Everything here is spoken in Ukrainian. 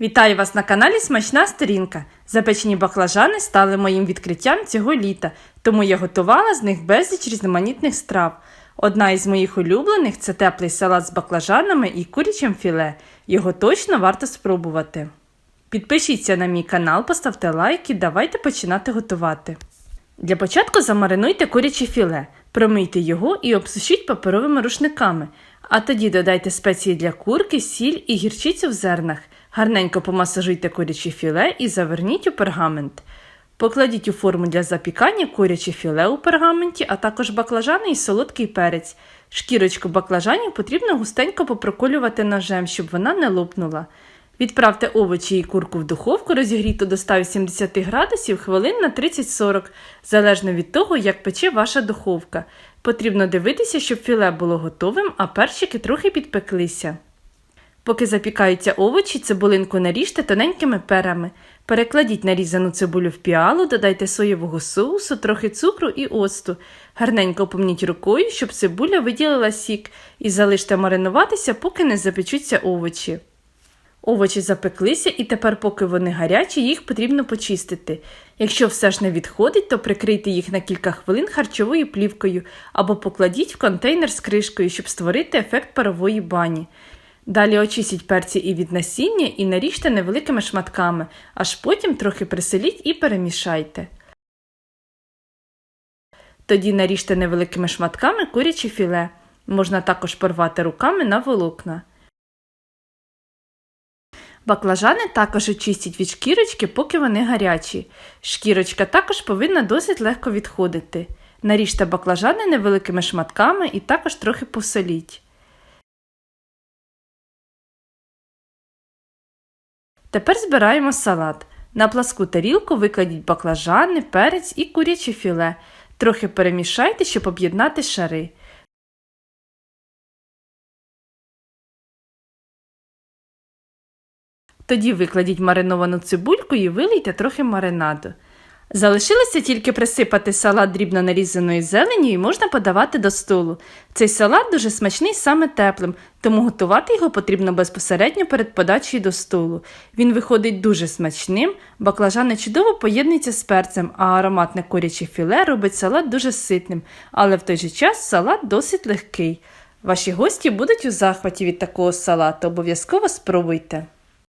Вітаю вас на каналі Смачна сторінка. Запечені баклажани стали моїм відкриттям цього літа, тому я готувала з них безліч різноманітних страв. Одна із моїх улюблених це теплий салат з баклажанами і курячим філе. Його точно варто спробувати. Підпишіться на мій канал, поставте лайк і давайте починати готувати. Для початку замаринуйте куряче філе, промийте його і обсушіть паперовими рушниками, а тоді додайте спеції для курки, сіль і гірчицю в зернах. Гарненько помасажуйте куряче філе і заверніть у пергамент. Покладіть у форму для запікання куряче філе у пергаменті, а також баклажани і солодкий перець. Шкірочку баклажанів потрібно густенько попроколювати ножем, щоб вона не лопнула. Відправте овочі і курку в духовку, розігріту до 180 градусів хвилин на 30-40, залежно від того, як пече ваша духовка. Потрібно дивитися, щоб філе було готовим, а перчики трохи підпеклися. Поки запікаються овочі, цибулинку наріжте тоненькими перами. Перекладіть нарізану цибулю в піалу, додайте соєвого соусу, трохи цукру і оцту. Гарненько помніть рукою, щоб цибуля виділила сік, і залиште маринуватися, поки не запечуться овочі. Овочі запеклися, і тепер, поки вони гарячі, їх потрібно почистити. Якщо все ж не відходить, то прикрийте їх на кілька хвилин харчовою плівкою або покладіть в контейнер з кришкою, щоб створити ефект парової бані. Далі очистіть перці і від насіння і наріжте невеликими шматками, аж потім трохи приселіть і перемішайте. Тоді наріжте невеликими шматками куряче філе. Можна також порвати руками на волокна. Баклажани також очистіть від шкірочки, поки вони гарячі. Шкірочка також повинна досить легко відходити. Наріжте баклажани невеликими шматками і також трохи посоліть. Тепер збираємо салат. На пласку тарілку викладіть баклажани, перець і куряче філе. Трохи перемішайте, щоб об'єднати шари. Тоді викладіть мариновану цибульку і вилийте трохи маринаду. Залишилося тільки присипати салат дрібно нарізаною зеленю і можна подавати до столу. Цей салат дуже смачний саме теплим, тому готувати його потрібно безпосередньо перед подачею до столу. Він виходить дуже смачним, баклажани чудово поєднуються з перцем, а ароматне куряче філе робить салат дуже ситним, але в той же час салат досить легкий. Ваші гості будуть у захваті від такого салату, обов'язково спробуйте.